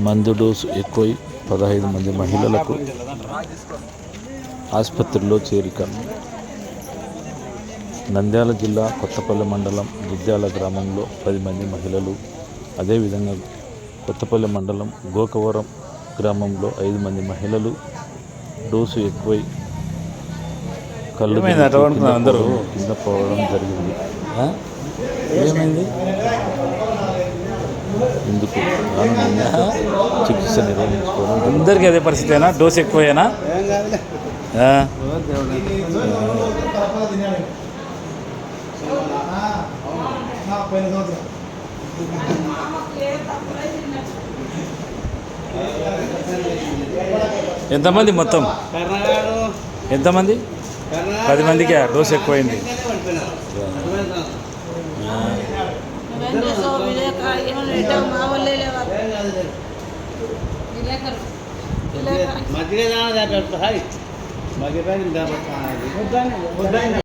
మందు డోసు ఎక్కువై పదహైదు మంది మహిళలకు ఆసుపత్రిలో చేరిక నంద్యాల జిల్లా కొత్తపల్లి మండలం దుద్యాల గ్రామంలో పది మంది మహిళలు అదేవిధంగా కొత్తపల్లి మండలం గోకవరం గ్రామంలో ఐదు మంది మహిళలు డోసు ఎక్కువై కళ్ళు అందరూ? కింద పోవడం జరిగింది? ఏమైంది? ఇందుకు చికిత్స నిర్వహించుకోవడం. అందరికీ అదే పరిస్థితేనా? డోస్ ఎక్కువేనా? ఎంతమంది మొత్తం? ఎంతమంది? పది మందికి? డోస్ ఎక్కువైంది. મજરે દાણા દાબે હાઈ મજરે દાણા દાબે બધાને.